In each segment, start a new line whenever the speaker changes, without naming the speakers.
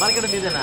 Market ಇದೆನಾ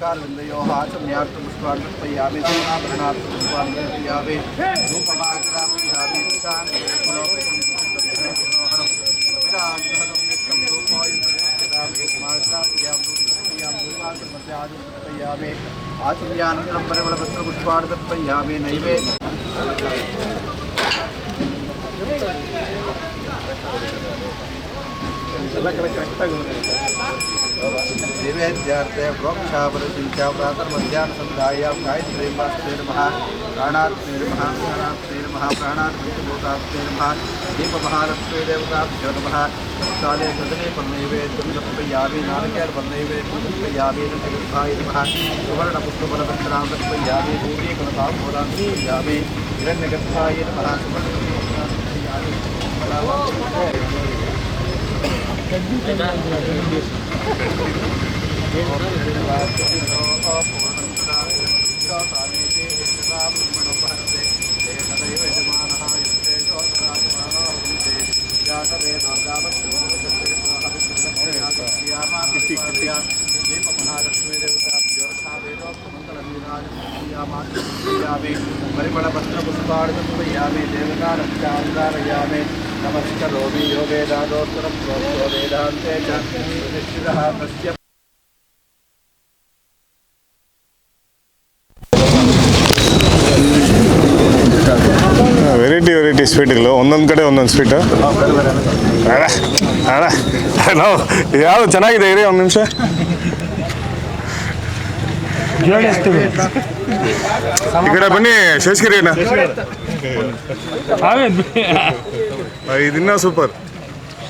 हस्तार्विन्दयोः मुखार्विन्दयोः आचम्यार्थं पुष्पान् अर्पयामि सोनाभरणार्थं पुष्पान् अर्पयामि धूपमाग्रामयामि आचम्यानन्तरं परिमलपत्रपुष्पान् अर्पयामि नैवेद्य नैवेद्यार्थे दिवेद्यार्थे ब्रोक्षापरचिन्त्यापरातर मध्यानुसन्धायां गायत्रीर्मास्ते नमः प्राणात्मे नमः प्राणात्मे नमः देवताभ्यो नमः काले गगने पर्णैवे द्वन्द्वपयामि नारकेर्पर्णैवे द्वन्द्वपयामि नृत्याय नमः सुवर्णपुष्पफलपत्रां दर्पयामि हिरण्यगर्भाय नमः सुवर्णपुष्पफलां Thank you. नमस्करोमि यो वेदादोत्तरं प्रोक्तो वेदान्ते च निश्चितः तस्य
ವೆರೈಟಿ ವೆರೈಟಿ ಸ್ವೀಟ್ಗಳು ಒಂದೊಂದು ಕಡೆ ಒಂದೊಂದು ಸ್ವೀಟು ಅಣ್ಣ ಅಣ್ಣ ನಾವು ಯಾವುದು ಚೆನ್ನಾಗಿದೆ ಇರಿ ಒಂದು ನಿಮಿಷ ಈ ಕಡೆ ಬನ್ನಿ ಶೇಷಗಿರಿ ಅಣ್ಣ ಇದಿನ್ನ ಸೂಪರ್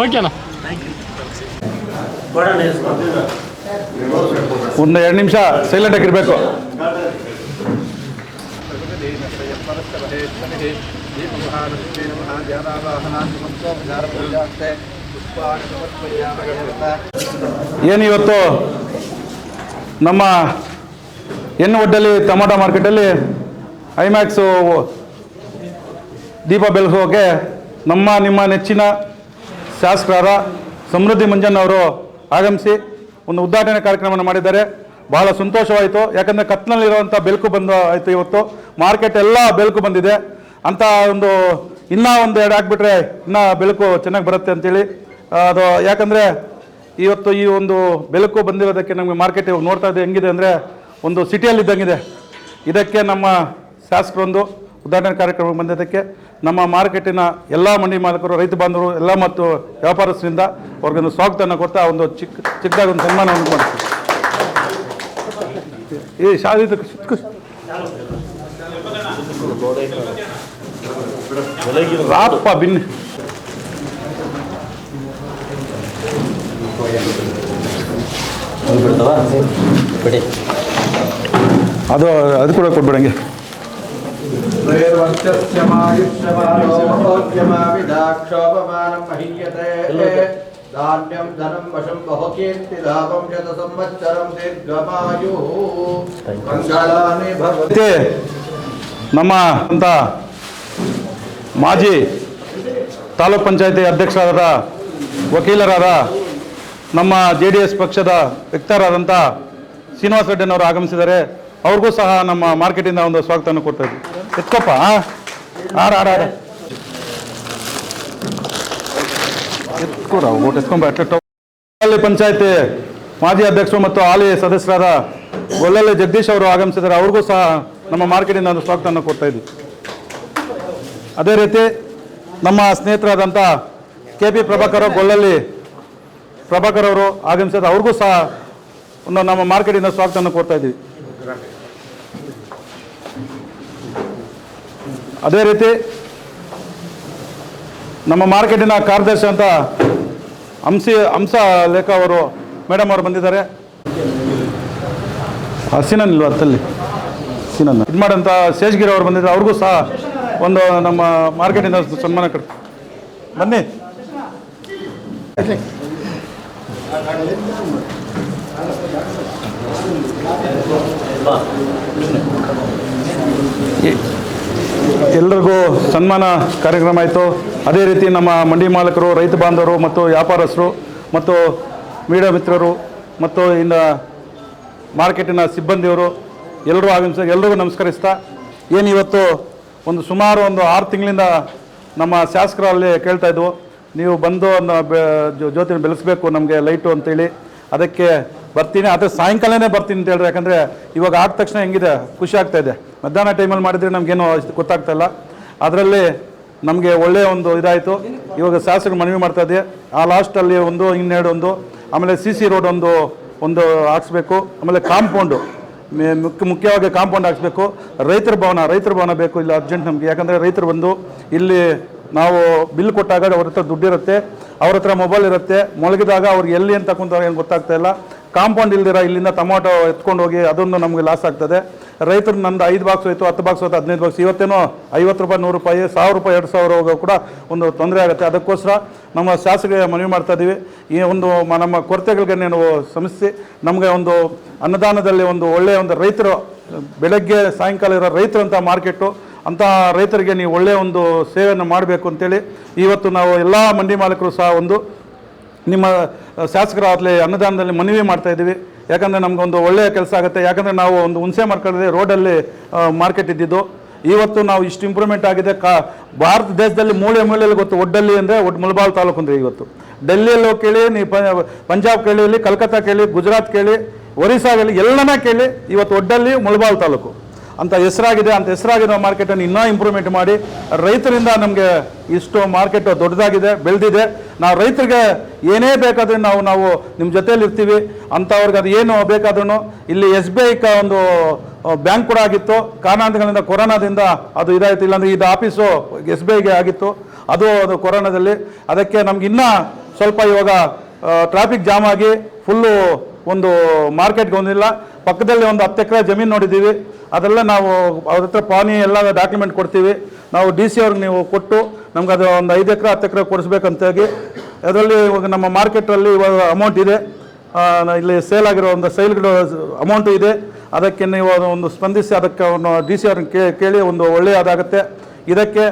ಓಕೆನಾ?
ಒಂದು ಎರಡು ನಿಮಿಷ ಸೈಲೆಂಟ್ ಆಗಿರ್ಬೇಕು ಏನಿವತ್ತು ನಮ್ಮ ಎಣ್ಣೆ ಒಡ್ಡಲ್ಲಿ ಟೊಮಾಟೊ ಮಾರ್ಕೆಟಲ್ಲಿ ಐಮ್ಯಾಕ್ಸು ದೀಪ ಬೆಳಗೋಕೆ ನಮ್ಮ ನಿಮ್ಮ ನೆಚ್ಚಿನ ಶಾಸಕರಾದ ಸಮೃದ್ಧಿ ಮಂಜನ್ ಅವರು ಆಗಮಿಸಿ ಒಂದು ಉದ್ಘಾಟನೆ ಕಾರ್ಯಕ್ರಮವನ್ನು ಮಾಡಿದ್ದಾರೆ. ಬಹಳ ಸಂತೋಷವಾಯಿತು. ಯಾಕಂದರೆ ಕತ್ನಲ್ಲಿರುವಂಥ ಬೆಳಕು ಬಂದು ಆಯಿತು ಇವತ್ತು. ಮಾರ್ಕೆಟ್ ಎಲ್ಲ ಬೆಳಕು ಬಂದಿದೆ. ಅಂತ ಒಂದು ಇನ್ನೂ ಒಂದು ಎರಡು ಹಾಕ್ಬಿಟ್ರೆ ಇನ್ನೂ ಬೆಳಕು ಚೆನ್ನಾಗಿ ಬರುತ್ತೆ ಅಂತೇಳಿ. ಅದು ಯಾಕಂದರೆ ಇವತ್ತು ಈ ಒಂದು ಬೆಳಕು ಬಂದಿರೋದಕ್ಕೆ ನಮಗೆ ಮಾರ್ಕೆಟ್ ನೋಡ್ತಾ ಇದ್ದೆ ಹೆಂಗಿದೆ ಅಂದರೆ ಒಂದು ಸಿಟಿಯಲ್ಲಿ ಇದ್ದಂಗಿದೆ ಇದಕ್ಕೆ ನಮ್ಮ ಶಾಸಕರೊಂದು ಉದ್ಘಾಟನಾ ಕಾರ್ಯಕ್ರಮ ಬಂದಿದ್ದಕ್ಕೆ ನಮ್ಮ ಮಾರ್ಕೆಟಿನ ಎಲ್ಲ ಮಂಡಿ ಮಾಲಕರು, ರೈತ ಬಾಂಧವರು, ಎಲ್ಲ ಮತ್ತು ವ್ಯಾಪಾರಸ್ಥರಿಂದ ಅವ್ರಿಗೊಂದು ಸ್ವಾಗತವನ್ನು ಕೊಡ್ತಾ ಒಂದು ಚಿಕ್ಕ ಚಿಕ್ಕದಾಗಿ ಒಂದು ಸನ್ಮಾನವನ್ನು ಮಾಡ್ತೀವಿ ಈ ಶಾದಿ ರಾಪ ಬಿನ್.
ಬಿಡಿ.
ಅದು ಅದು ಕೂಡ ಕೊಟ್ಬಿಡಂಗೆ. ನಮ್ಮ ಅಂತ ಮಾಜಿ ತಾಲೂಕ್ ಪಂಚಾಯತಿ ಅಧ್ಯಕ್ಷರಾದ ವಕೀಲರಾದ ನಮ್ಮ ಜೆ ಡಿ ಎಸ್ ಪಕ್ಷದ ವ್ಯಕ್ತರಾದಂಥ ಶ್ರೀನಿವಾಸ ರೆಡ್ಡಿನವರು ಆಗಮಿಸಿದ್ದಾರೆ. ಅವ್ರಿಗೂ ಸಹ ನಮ್ಮ ಮಾರ್ಕೆಟಿಂದ ಒಂದು ಸ್ವಾಗತವನ್ನು ಕೊಡ್ತಾ ಇದ್ವಿ. ಎತ್ಕೊಪ್ಪ ಆರ ಆರ ಆರ. ಎತ್ಕೊಡ ಓಟ್ ಪಂಚಾಯತಿ ಮಾಜಿ ಅಧ್ಯಕ್ಷರು ಮತ್ತು ಹಾಲಿ ಸದಸ್ಯರಾದ ಗೊಲ್ಲಲ್ಲಿ ಜಗದೀಶ್ ಅವರು ಆಗಮಿಸಿದ್ದಾರೆ. ಅವ್ರಿಗೂ ಸಹ ನಮ್ಮ ಮಾರ್ಕೆಟಿಂದ ಒಂದು ಸ್ವಾಗತವನ್ನು ಕೊಡ್ತಾ ಇದ್ವಿ. ಅದೇ ರೀತಿ ನಮ್ಮ ಸ್ನೇಹಿತರಾದಂಥ ಕೆ ಪಿ ಪ್ರಭಾಕರ್ ಗೊಲ್ಲಲ್ಲಿ ಪ್ರಭಾಕರ್ ಅವರು ಆಗಮಿಸಿದ ಅವ್ರಿಗೂ ಸಹ ಒಂದು ನಮ್ಮ ಮಾರ್ಕೆಟಿಂದ ಸ್ವಾಗತವನ್ನು ಕೊಡ್ತಾ ಇದ್ದೀವಿ ಅದೇ ರೀತಿ ನಮ್ಮ ಮಾರ್ಕೆಟಿನ ಕಾರ್ಯದರ್ಶಿ ಅಂತ ಹಂಸಿ ಹಂಸ ಲೇಖ ಅವರು ಮೇಡಮ್ ಅವರು ಬಂದಿದ್ದಾರೆ. ಸೀನನ್ ಇಲ್ವಾ ಅತ್ತಲ್ಲಿ ಸೀನನ್. ಇದು ಮಾಡಂತ ಶೇಷ್ಗಿರಿ ಅವರು ಬಂದಿದ್ದಾರೆ. ಅವ್ರಿಗೂ ಸಹ ಒಂದು ನಮ್ಮ ಮಾರ್ಕೆಟಿಂದ ಸನ್ಮಾನ ಕಟ್ ಬನ್ನಿ. ಎಲ್ರಿಗೂ ಸನ್ಮಾನ ಕಾರ್ಯಕ್ರಮ ಆಯಿತು. ಅದೇ ರೀತಿ ನಮ್ಮ ಮಂಡಿ ಮಾಲಕರು, ರೈತ ಬಾಂಧವರು ಮತ್ತು ವ್ಯಾಪಾರಸ್ಥರು ಮತ್ತು ಮೀಡಿಯಾ ಮಿತ್ರರು ಮತ್ತು ಇನ್ನು ಮಾರ್ಕೆಟಿನ ಸಿಬ್ಬಂದಿಯವರು ಎಲ್ಲರೂ ಆಗಮಿಸ ಎಲ್ರಿಗೂ ನಮಸ್ಕರಿಸ್ತಾ, ಏನು ಇವತ್ತು ಒಂದು ಸುಮಾರು ಒಂದು ಆರು ತಿಂಗಳಿಂದ ನಮ್ಮ ಶಾಸಕರಲ್ಲಿ ಕೇಳ್ತಾ ಇದ್ವು. ನೀವು ಬಂದು ಒಂದು ಬೆ- ಜೊ- ಜ್ಯೋತಿನ ಬೆಳೆಸಬೇಕು ನಮಗೆ ಲೈಟು ಅಂತೇಳಿ. ಅದಕ್ಕೆ ಬರ್ತೀನಿ, ಆದರೆ ಸಾಯಂಕಾಲನೇ ಬರ್ತೀನಿ ಅಂತ ಹೇಳಿದ್ರೆ ಯಾಕಂದರೆ ಇವಾಗ ಆದ ತಕ್ಷಣ ಹೆಂಗಿದೆ? ಖುಷಿ ಆಗ್ತಾ ಇದೆ. ಮಧ್ಯಾಹ್ನ ಟೈಮಲ್ಲಿ ಮಾಡಿದರೆ ನಮಗೇನು ಗೊತ್ತಾಗ್ತಾ ಇಲ್ಲ. ಅದರಲ್ಲಿ ನಮಗೆ ಒಳ್ಳೆಯ ಒಂದು ಇದಾಯಿತು. ಇವಾಗ ಶಾಸಕರು ಮನವಿ ಮಾಡ್ತಾ ಇದೆ ಆ ಲಾಸ್ಟಲ್ಲಿ ಒಂದು, ಇನ್ನೆರಡು ಒಂದು, ಆಮೇಲೆ ಸಿ ಸಿ ರೋಡ್ ಒಂದು ಒಂದು ಹಾಕ್ಸ್ಬೇಕು. ಆಮೇಲೆ ಕಾಂಪೌಂಡು ಮುಖ್ಯ ಮುಖ್ಯವಾಗಿ ಕಾಂಪೌಂಡ್ ಹಾಕ್ಸ್ಬೇಕು. ರೈತರ ಭವನ ರೈತರ ಭವನ ಬೇಕು, ಇಲ್ಲ ಅರ್ಜೆಂಟ್ ನಮಗೆ. ಯಾಕಂದರೆ ರೈತರು ಬಂದು ಇಲ್ಲಿ ನಾವು ಬಿಲ್ ಕೊಟ್ಟಾಗ ಅವ್ರ ಹತ್ರ ದುಡ್ಡಿರುತ್ತೆ. ಅವ್ರ ಹತ್ರ ಮೊಬೈಲ್ ಇರುತ್ತೆ. ಮೊಳಗಿದಾಗ ಅವ್ರಿಗೆ ಎಲ್ಲಿ ಅಂತ ಏನು ಗೊತ್ತಾಗ್ತಾ ಇಲ್ಲ. ಕಾಂಪೌಂಡ್ ಇಲ್ದಿರ ಇಲ್ಲಿಂದ ಟೊಮೊಟೊ ಎತ್ಕೊಂಡು ಹೋಗಿ ಅದೊಂದು ನಮಗೆ ಲಾಸ್ ಆಗ್ತದೆ. ರೈತರು ನಂದು ಐದು ಬಾಕ್ಸ್ ಹೋಯ್ತು, ಹತ್ತು ಬಾಕ್ಸ್ ಹೋಯ್ತು, ಹದಿನೈದು ಬಾಕ್ಸ್ ಇವತ್ತೇನೋ ಐವತ್ತು ರೂಪಾಯಿ, ನೂರು ರೂಪಾಯಿ, ಸಾವಿರ ರೂಪಾಯಿ, ಎರಡು ಸಾವಿರ ಹೋಗೋ ಕೂಡ ಒಂದು ತೊಂದರೆ ಆಗುತ್ತೆ. ಅದಕ್ಕೋಸ್ಕರ ನಮ್ಮ ಶಾಸಕರಿಗೆ ಮನವಿ ಮಾಡ್ತಾ ಇದ್ದೀವಿ ಈ ಒಂದು ನಮ್ಮ ಕೊರತೆಗಳಿಗೆ ನೀವು ಸಮಸ್ಯೆ ನಮಗೆ ಒಂದು ಅನ್ನದಾನದಲ್ಲಿ ಒಂದು ಒಳ್ಳೆಯ ಒಂದು ರೈತರು, ಬೆಳಗ್ಗೆ ಸಾಯಂಕಾಲ ಇರೋ ರೈತರಂಥ ಮಾರ್ಕೆಟು ಅಂತ ರೈತರಿಗೆ ನೀವು ಒಳ್ಳೆಯ ಒಂದು ಸೇವೆಯನ್ನು ಮಾಡಬೇಕು ಅಂತೇಳಿ ಇವತ್ತು ನಾವು ಎಲ್ಲ ಮಂಡಿ ಮಾಲೀಕರು ಸಹ ಒಂದು ನಿಮ್ಮ ಶಾಸಕರಾಗಲಿ ಅನ್ನದಾನದಲ್ಲಿ ಮನವಿ ಮಾಡ್ತಾ ಇದ್ದೀವಿ. ಯಾಕಂದರೆ ನಮಗೊಂದು ಒಳ್ಳೆಯ ಕೆಲಸ ಆಗುತ್ತೆ. ಯಾಕಂದರೆ ನಾವು ಒಂದು ಹುಣಸೆ ಮಾಡ್ಕೊಳ್ಳದೆ ರೋಡಲ್ಲಿ ಮಾರ್ಕೆಟ್ ಇದ್ದಿದ್ದು. ಇವತ್ತು ನಾವು ಇಷ್ಟು ಇಂಪ್ರೂವ್ಮೆಂಟ್ ಆಗಿದೆ. ಕಾ, ಭಾರತ ದೇಶದಲ್ಲಿ ಮೂಳೆ ಮೂಲೆಯಲ್ಲಿ ಗೊತ್ತು ಒಡ್ಡಲ್ಲಿ ಅಂದರೆ ಒಟ್ಟು ಮುಳಬಾಲ್ ತಾಲೂಕು ಅಂದರೆ ಇವತ್ತು. ಡೆಲ್ಲಿಯಲ್ಲಿ ಕೇಳಿ ನೀವು ಪಂಜಾಬ್ ಕೇಳಿ, ಕಲ್ಕತ್ತಾ ಕೇಳಿ, ಗುಜರಾತ್ ಕೇಳಿ ಒರಿಸ್ಸಾ ಕೇಳಿ ಎಲ್ಲನ ಕೇಳಿ ಇವತ್ತು ಒಡ್ಡಲ್ಲಿ ಮುಳಬಾಲ್ ತಾಲೂಕು. ಅಂತ ಹೆಸರಾಗಿದೆ, ಅಂತ ಹೆಸರಾಗಿರೋ ಮಾರ್ಕೆಟನ್ನು ಇನ್ನೂ ಇಂಪ್ರೂವ್ಮೆಂಟ್ ಮಾಡಿ, ರೈತರಿಂದ ನಮಗೆ ಇಷ್ಟು ಮಾರ್ಕೆಟ್ ದೊಡ್ಡದಾಗಿದೆ, ಬೆಳೆದಿದೆ. ನಾವು ರೈತರಿಗೆ ಏನೇ ಬೇಕಾದರೂ ನಾವು ನಾವು ನಿಮ್ಮ ಜೊತೆಯಲ್ಲಿ ಇರ್ತೀವಿ. ಅಂಥವ್ರಿಗೆ ಅದು ಏನು ಬೇಕಾದ್ರೂ ಇಲ್ಲಿ ಎಸ್ ಬಿ ಐ ಒಂದು ಬ್ಯಾಂಕ್ ಕೂಡ ಆಗಿತ್ತು. ಕಾರಣಾಂತರಗಳಿಂದ ಕೊರೋನಾದಿಂದ ಅದು ಇದಾಯಿತು. ಇಲ್ಲಾಂದರೆ ಇದು ಆಫೀಸು ಎಸ್ ಬಿ ಐಗೆ ಆಗಿತ್ತು. ಅದು ಅದು ಕೊರೋನಾದಲ್ಲಿ. ಅದಕ್ಕೆ ನಮ್ಗೆ ಇನ್ನೂ ಸ್ವಲ್ಪ ಇವಾಗ ಟ್ರಾಫಿಕ್ ಜಾಮ್ ಆಗಿ ಫುಲ್ಲು ಒಂದು ಮಾರ್ಕೆಟ್ಗೆ ಒಂದಿಲ್ಲ ಪಕ್ಕದಲ್ಲಿ ಒಂದು ಹತ್ತು ಎಕರೆ ಜಮೀನು ನೋಡಿದ್ದೀವಿ. ಅದೆಲ್ಲ ನಾವು ಅವ್ರ ಹತ್ರ ಪಾನಿ ಎಲ್ಲ ಡಾಕ್ಯುಮೆಂಟ್ ಕೊಡ್ತೀವಿ. ನಾವು ಡಿ ಸಿ ಅವ್ರಿಗೆ ನೀವು ಕೊಟ್ಟು ನಮ್ಗೆ ಅದು ಒಂದು ಐದು ಎಕರೆ, ಹತ್ತು ಎಕರೆ ಕೊಡಿಸ್ಬೇಕಂತಾಗಿ ಅದರಲ್ಲಿ ಇವಾಗ ನಮ್ಮ ಮಾರ್ಕೆಟಲ್ಲಿ ಇವಾಗ ಅಮೌಂಟ್ ಇದೆ. ಇಲ್ಲಿ ಸೇಲ್ ಆಗಿರೋ ಒಂದು ಸೇಲ್ಗಳು ಅಮೌಂಟು ಇದೆ. ಅದಕ್ಕೆ ನೀವು ಒಂದು ಸ್ಪಂದಿಸಿ ಅದಕ್ಕೆ ಒಂದು ಡಿ ಸಿ ಅವ್ರನ್ನ ಕೇಳಿ ಒಂದು ಒಳ್ಳೆಯದಾಗುತ್ತೆ ಇದಕ್ಕೆ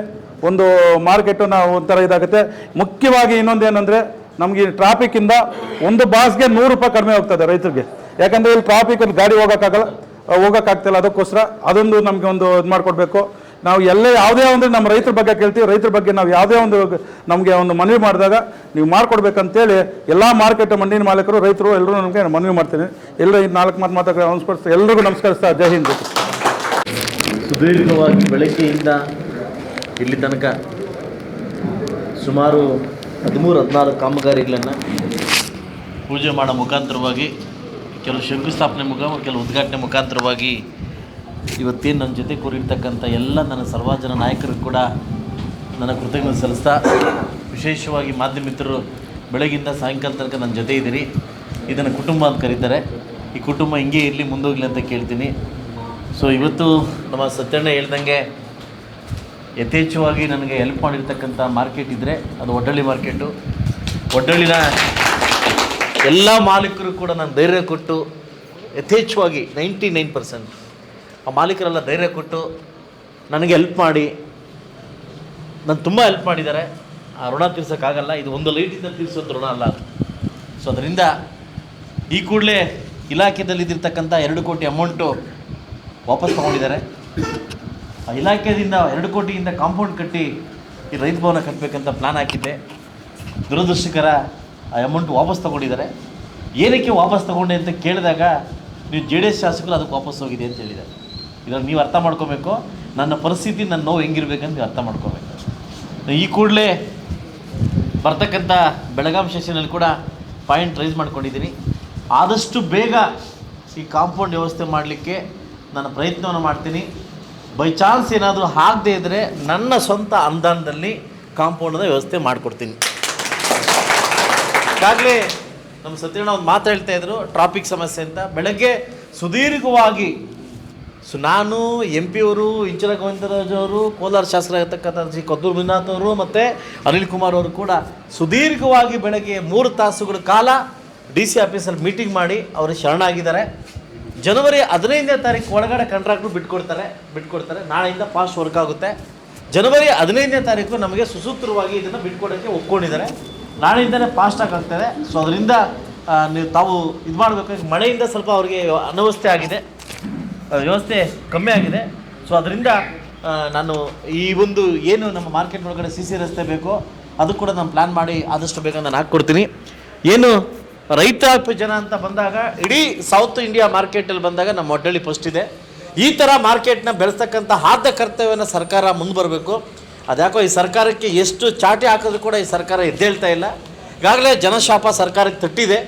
ಒಂದು ಮಾರ್ಕೆಟು ನಾವು ಒಂಥರ ಇದಾಗುತ್ತೆ. ಮುಖ್ಯವಾಗಿ ಇನ್ನೊಂದು ಏನಂದರೆ ನಮಗೆ ಟ್ರಾಫಿಕ್ಕಿಂದ ಒಂದು ಬಾಸ್ಗೆ ನೂರು ರೂಪಾಯಿ ಕಡಿಮೆ ಹೋಗ್ತದೆ ರೈತರಿಗೆ. ಯಾಕಂದರೆ ಇಲ್ಲಿ ಟ್ರಾಫಿಕ್ ಗಾಡಿ ಹೋಗೋಕ್ಕಾಗಲ್ಲ ಹೋಗೋಕ್ಕಾಗ್ತಿಲ್ಲ ಅದಕ್ಕೋಸ್ಕರ ಅದೊಂದು ನಮಗೆ ಒಂದು ಇದು ಮಾಡಿಕೊಡ್ಬೇಕು. ನಾವು ಎಲ್ಲ ಯಾವುದೇ ಒಂದು ನಮ್ಮ ರೈತರ ಬಗ್ಗೆ ಕೇಳ್ತೀವಿ, ರೈತರ ಬಗ್ಗೆ ನಾವು ಯಾವುದೇ ಒಂದು ನಮಗೆ ಒಂದು ಮನವಿ ಮಾಡಿದಾಗ ನೀವು ಮಾಡಿಕೊಡ್ಬೇಕಂತೇಳಿ ಎಲ್ಲ ಮಾರ್ಕೆಟ್ ಮಣ್ಣಿನ ಮಾಲೀಕರು, ರೈತರು ಎಲ್ಲರೂ ನಮಗೆ ಮನವಿ ಮಾಡ್ತೀನಿ. ಎಲ್ಲರೂ ಇದು ನಾಲ್ಕು ಮಾತು ಮಾತಾಡ ನಮಸ್ಕರಿಸ್ತಾ ಎಲ್ಲರಿಗೂ ನಮಸ್ಕರಿಸ್ತಾ ಜೈ ಹಿಂದ್.
ಸುದೀರ್ಘವಾಗಿ ಬೆಳಗ್ಗೆಯಿಂದ ಇಲ್ಲಿ ತನಕ ಸುಮಾರು ಹದಿಮೂರು ಹದಿನಾರು ಕಾಮಗಾರಿಗಳನ್ನು ಪೂಜೆ ಮಾಡೋ ಮುಖಾಂತರವಾಗಿ, ಕೆಲವು ಶಂಕುಸ್ಥಾಪನೆ ಮುಖ ಕೆಲವು ಉದ್ಘಾಟನೆ ಮುಖಾಂತರವಾಗಿ ಇವತ್ತೇನು ನನ್ನ ಜೊತೆ ಕೂರಿರ್ತಕ್ಕಂಥ ಎಲ್ಲ ನನ್ನ ಸರ್ವಜನ ನಾಯಕರು ಕೂಡ ನನ್ನ ಕೃತಜ್ಞತೆ ಸಲ್ಲಿಸ್ತಾ, ವಿಶೇಷವಾಗಿ ಮಾಧ್ಯಮಿತರು ಬೆಳಗಿಂದ ಸಾಯಂಕಾಲ ತನಕ ನನ್ನ ಜೊತೆ ಇದ್ದೀರಿ. ಇದನ್ನು ಕುಟುಂಬ ಅಂತ ಕರೀತಾರೆ. ಈ ಕುಟುಂಬ ಹಿಂಗೆ ಇರಲಿ, ಮುಂದೋಗಲಿ ಅಂತ ಕೇಳ್ತೀನಿ. ಸೊ ಇವತ್ತು ನಮ್ಮ ಸತ್ಯಣ್ಣ ಹೇಳ್ದಂಗೆ ಯಥೇಚ್ಛವಾಗಿ ನನಗೆ ಹೆಲ್ಪ್ ಮಾಡಿರ್ತಕ್ಕಂಥ ಮಾರ್ಕೆಟ್ ಇದ್ದರೆ ಅದು ಒಡ್ಡಳ್ಳಿ ಮಾರ್ಕೆಟು ಒಡ್ಡಳ್ಳಿನ ಎಲ್ಲ ಮಾಲೀಕರು ಕೂಡ ನಾನು ಧೈರ್ಯ ಕೊಟ್ಟು ಯಥೇಚ್ಛವಾಗಿ ನೈಂಟಿ ನೈನ್ ಪರ್ಸೆಂಟ್ ಆ ಮಾಲೀಕರೆಲ್ಲ ಧೈರ್ಯ ಕೊಟ್ಟು ನನಗೆ ಹೆಲ್ಪ್ ಮಾಡಿ. ನಾನು ತುಂಬ ಹೆಲ್ಪ್ ಮಾಡಿದ್ದಾರೆ. ಆ ಋಣ ತೀರ್ಸೋಕ್ಕಾಗಲ್ಲ. ಇದು ಒಂದು ಲೈಟಿಂದ ತೀರಿಸೋದು ಋಣ ಅಲ್ಲ. ಸೊ ಅದರಿಂದ ಈ ಕೂಡಲೇ ಇಲಾಖೆದಲ್ಲಿದ್ದಿರ್ತಕ್ಕಂಥ ಎರಡು ಕೋಟಿ ಅಮೌಂಟು ವಾಪಸ್ ತೊಗೊಂಡಿದ್ದಾರೆ. ಇಲಾಖೆಯಿಂದ ಎರಡು ಕೋಟಿಯಿಂದ ಕಾಂಪೌಂಡ್ ಕಟ್ಟಿ ಈ ರೈತ ಭವನ ಕಟ್ಟಬೇಕಂತ ಪ್ಲ್ಯಾನ್ ಹಾಕಿದ್ದೆ. ದುರದೃಷ್ಟಕರ ಆ ಅಮೌಂಟ್ ವಾಪಸ್ ತೊಗೊಂಡಿದ್ದಾರೆ. ಏನಕ್ಕೆ ವಾಪಸ್ ತೊಗೊಂಡೆ ಅಂತ ಕೇಳಿದಾಗ ನೀವು ಜೆ ಡಿ ಎಸ್ ಶಾಸಕರು ಅದಕ್ಕೆ ವಾಪಸ್ ಹೋಗಿದೆ ಅಂತ ಹೇಳಿದ್ದಾರೆ. ಇದನ್ನು ನೀವು ಅರ್ಥ ಮಾಡ್ಕೋಬೇಕು. ನನ್ನ ಪರಿಸ್ಥಿತಿ, ನನ್ನ ನೋವು ಹೆಂಗಿರ್ಬೇಕಂತ ನೀವು ಅರ್ಥ ಮಾಡ್ಕೋಬೇಕು. ಈ ಕೂಡಲೇ ಬರ್ತಕ್ಕಂಥ ಬೆಳಗಾಂ ಸೆಷನಲ್ಲಿ ಕೂಡ ಪಾಯಿಂಟ್ ರೈಸ್ ಮಾಡ್ಕೊಂಡಿದ್ದೀನಿ. ಆದಷ್ಟು ಬೇಗ ಈ ಕಾಂಪೌಂಡ್ ವ್ಯವಸ್ಥೆ ಮಾಡಲಿಕ್ಕೆ ನಾನು ಪ್ರಯತ್ನವನ್ನು ಮಾಡ್ತೀನಿ. ಬೈ ಚಾನ್ಸ್ ಏನಾದರೂ ಆಗದೇ ಇದ್ದರೆ ನನ್ನ ಸ್ವಂತ ಅನುದಾನದಲ್ಲಿ ಕಾಂಪೌಂಡದ ವ್ಯವಸ್ಥೆ ಮಾಡಿಕೊಡ್ತೀನಿ. ಈಗಾಗಲೇ ನಮ್ಮ ಸತ್ಯಣ್ಣ ಒಂದು ಮಾತು ಹೇಳ್ತಾ ಇದ್ರು ಟ್ರಾಫಿಕ್ ಸಮಸ್ಯೆ ಅಂತ. ಬೆಳಗ್ಗೆ ಸುದೀರ್ಘವಾಗಿ ಸೊ ನಾನು ಎಂ ಪಿ ಅವರು, ಇಂಚರ ಗೋವಿಂದರಾಜ್ ಅವರು, ಕೋಲಾರ ಶಾಸಕರಾಗಿರ್ತಕ್ಕಂಥ ಜಿ ಕದ್ದೂರು ಮಂಜುನಾಥ್ ಅವರು ಮತ್ತು ಅನಿಲ್ ಕುಮಾರ್ ಅವರು ಕೂಡ ಸುದೀರ್ಘವಾಗಿ ಬೆಳಗ್ಗೆ ಮೂರು ತಾಸುಗಳ ಕಾಲ ಡಿ ಸಿ ಆಫೀಸಲ್ಲಿ ಮೀಟಿಂಗ್ ಮಾಡಿ ಅವರು ಶರಣಾಗಿದ್ದಾರೆ. ಜನವರಿ ಹದಿನೈದನೇ ತಾರೀಕು ಒಳಗಡೆ ಕಾಂಟ್ರಾಕ್ಟ್ರು ಬಿಟ್ಕೊಡ್ತಾರೆ ಬಿಟ್ಕೊಡ್ತಾರೆ. ನಾಳೆಯಿಂದ ಫಾಸ್ಟ್ ವರ್ಕ್ ಆಗುತ್ತೆ. ಜನವರಿ ಹದಿನೈದನೇ ತಾರೀಕು ನಮಗೆ ಸುಸೂತ್ರವಾಗಿ ಇದನ್ನು ಬಿಟ್ಕೊಡೋಕ್ಕೆ ಒಪ್ಕೊಂಡಿದ್ದಾರೆ. ನಾಳೆಯಿಂದನೇ ಫಾಸ್ಟಾಗಿ ಆಗ್ತದೆ. ಸೊ ಅದರಿಂದ ನೀವು ತಾವು ಇದು ಮಾಡಬೇಕು. ಮಳೆಯಿಂದ ಸ್ವಲ್ಪ ಅವರಿಗೆ ಅನವಸ್ಥೆ ಆಗಿದೆ. ವ್ಯವಸ್ಥೆ ಕಮ್ಮಿ ಆಗಿದೆ. ಸೊ ಅದರಿಂದ ನಾನು ಈ ಒಂದು ಏನು ನಮ್ಮ ಮಾರ್ಕೆಟ್ ಒಳಗಡೆ ಸಿ ಸಿ ರಸ್ತೆ ಬೇಕೋ, ಅದು ಕೂಡ ನಾನು ಪ್ಲ್ಯಾನ್ ಮಾಡಿ ಆದಷ್ಟು ಬೇಗ ನಾನು ಹಾಕ್ಕೊಡ್ತೀನಿ. ಏನು ರೈತ ಜನ ಅಂತ ಬಂದಾಗ, ಇಡೀ ಸೌತ್ ಇಂಡಿಯಾ ಮಾರ್ಕೆಟಲ್ಲಿ ಬಂದಾಗ ನಮ್ಮ ಒಡ್ಡಳ್ಳಿ ಫಸ್ಟ್ ಇದೆ. ಈ ಥರ ಮಾರ್ಕೆಟ್ನ ಬೆಳೆಸ್ತಕ್ಕಂಥ ಆದ್ಯ ಕರ್ತವ್ಯನ ಸರ್ಕಾರ ಮುಂದೆ ಬರಬೇಕು. ಅದ್ಯಾಕೋ ಈ ಸರ್ಕಾರಕ್ಕೆ ಎಷ್ಟು ಚಾಟಿ ಹಾಕಿದ್ರು ಕೂಡ ಈ ಸರ್ಕಾರ ಎದ್ದೇಳ್ತಾ ಇಲ್ಲ. ಈಗಾಗಲೇ ಜನಶಾಪ ಸರ್ಕಾರಕ್ಕೆ ತಟ್ಟಿದೆ.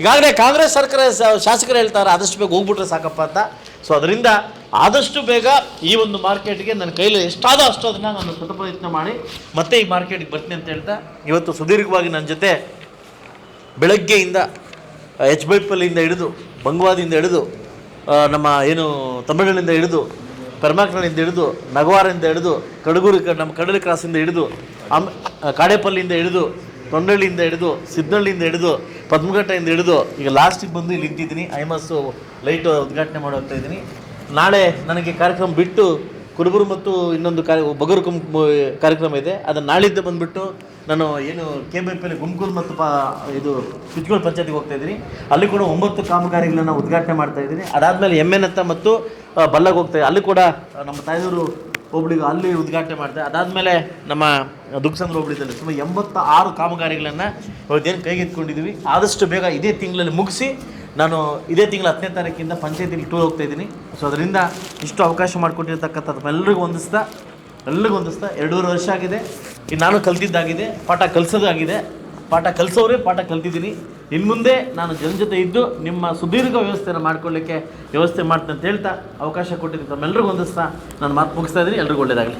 ಈಗಾಗಲೇ ಕಾಂಗ್ರೆಸ್ ಸರ್ಕಾರ ಶಾಸಕರು ಹೇಳ್ತಾರೆ, ಆದಷ್ಟು ಬೇಗ ಹೋಗ್ಬಿಟ್ರೆ ಸಾಕಪ್ಪ ಅಂತ. ಸೊ ಅದರಿಂದ ಆದಷ್ಟು ಬೇಗ ಈ ಒಂದು ಮಾರ್ಕೆಟ್ಗೆ ನನ್ನ ಕೈಲಿ ಎಷ್ಟಾದೋ ಅಷ್ಟು ಅದನ್ನು ನಾನು ಸತಪ್ರಯತ್ನ ಮಾಡಿ ಮತ್ತೆ ಈ ಮಾರ್ಕೆಟ್ಗೆ ಬರ್ತೀನಿ ಅಂತ ಹೇಳ್ತಾ, ಇವತ್ತು ಸುದೀರ್ಘವಾಗಿ ನನ್ನ ಜೊತೆ ಬೆಳಗ್ಗೆಯಿಂದ ಎಚ್ ಬೈಪಲ್ಲಿಂದ ಹಿಡಿದು, ಬಂಗ್ವಾದಿಂದ ಹಿಡಿದು ನಮ್ಮ ಏನು ತಮಿಳಿನಿಂದ ಹಿಡಿದು ಪೆರ್ಮಾಕ್ನಳ್ಳಿಂದ ಹಿಡಿದು, ನಗವಾರಿಂದ ಹಿಡಿದು, ಕಡಗೂರು ನಮ್ಮ ಕಡಲ ಕ್ರಾಸಿಂದ ಹಿಡಿದು ಅಮ್ ಕಾಡೇಪಲ್ಲಿಂದ ಹಿಡಿದು, ತೊಂಡಳ್ಳಿಯಿಂದ ಹಿಡಿದು, ಸಿದ್ನಳ್ಳಿಯಿಂದ ಹಿಡಿದು ಪದ್ಮಘಟ್ಟೆಯಿಂದ ಹಿಡಿದು, ಈಗ ಲಾಸ್ಟಿಗೆ ಬಂದು ಇಲ್ಲಿ ನಿಂತಿದ್ದೀನಿ. ಐಮಸ್ಸು ಲೈಟು ಉದ್ಘಾಟನೆ ಮಾಡೋಗ್ತಾ ಇದ್ದೀನಿ. ನಾಳೆ ನನಗೆ ಕಾರ್ಯಕ್ರಮ ಬಿಟ್ಟು ಕುರುಬರು ಮತ್ತು ಇನ್ನೊಂದು ಕಾರ್ಯ ಬಗರು ಕಾರ್ಯಕ್ರಮ ಇದೆ. ಅದನ್ನು ನಾಳಿದ್ದು ಬಂದುಬಿಟ್ಟು ನಾನು ಏನು ಕೆ ಬಿ ಪಿ ಗುಮ್ಕೂರು ಮತ್ತು ಪಾ ಇದು ಕುಚ್ಗೋಳ್ ಪಂಚಾಯತಿಗೆ ಹೋಗ್ತಾ ಇದ್ದೀನಿ. ಅಲ್ಲಿ ಕೂಡ ಒಂಬತ್ತು ಕಾಮಗಾರಿಗಳನ್ನ ಉದ್ಘಾಟನೆ ಮಾಡ್ತಾ ಇದ್ದೀನಿ. ಅದಾದಮೇಲೆ ಎಂ ಎನ್ ಹತ್ತ ಮತ್ತು ಬಲ್ಲಗ್ ಹೋಗ್ತಾ ಅಲ್ಲಿ ಕೂಡ ನಮ್ಮ ತಾಯಿಯವರು ಹೋಬಳಿಗೆ ಅಲ್ಲಿ ಉದ್ಘಾಟನೆ ಮಾಡಿದೆ ಅದಾದಮೇಲೆ ನಮ್ಮ ದುಗ್ಸಂದ್ರ ಹೋಬಳಿದಲ್ಲಿ ಸುಮಾರು ಎಂಬತ್ತ ಆರು ಕಾಮಗಾರಿಗಳನ್ನು ಇವತ್ತೇನು ಕೈಗೆತ್ಕೊಂಡಿದ್ದೀವಿ ಆದಷ್ಟು ಬೇಗ ಇದೇ ತಿಂಗಳಲ್ಲಿ ಮುಗಿಸಿ ನಾನು ಇದೇ ತಿಂಗಳ ಹತ್ತನೇ ತಾರೀಕಿಂದ ಪಂಚಾಯತಿಗೆ ಟೂರ್ ಹೋಗ್ತಾ ಇದ್ದೀನಿ. ಸೊ ಅದರಿಂದ ಇಷ್ಟು ಅವಕಾಶ ಮಾಡಿಕೊಟ್ಟಿರ್ತಕ್ಕಂಥದ್ದು ಎಲ್ಲರಿಗೂ ಹೊಂದಿಸ್ತಾ ಎಲ್ರಿಗೂ ಹೊಂದಿಸ್ತಾ ಎರಡೂವರೆ ವರ್ಷ ಆಗಿದೆ. ಈಗ ನಾನು ಕಲ್ತಿದ್ದಾಗಿದೆ, ಪಾಠ ಕಲಿಸೋದಾಗಿದೆ. ಪಾಠ ಕಲಿಸೋರೇ ಪಾಠ ಕಲ್ತಿದ್ದೀನಿ. ಇನ್ನು ಮುಂದೆ ನಾನು ಜನ ಜೊತೆ ಇದ್ದು ನಿಮ್ಮ ಸುದೀರ್ಘ ವ್ಯವಸ್ಥೆಯನ್ನು ಮಾಡ್ಕೊಳ್ಳಿಕ್ಕೆ ವ್ಯವಸ್ಥೆ ಮಾಡ್ತೀನಿ ಅಂತ ಹೇಳ್ತಾ ಅವಕಾಶ ಕೊಟ್ಟಿದ್ದು ತಮ್ಮೆಲ್ಲರಿಗೂ ಹೊಂದಿಸ್ತಾ ನಾನು ಮಾತು ಮುಗಿಸ್ತಾ ಇದ್ದೀನಿ. ಎಲ್ರಿಗೂ ಒಳ್ಳೆಯದಾಗಲಿ.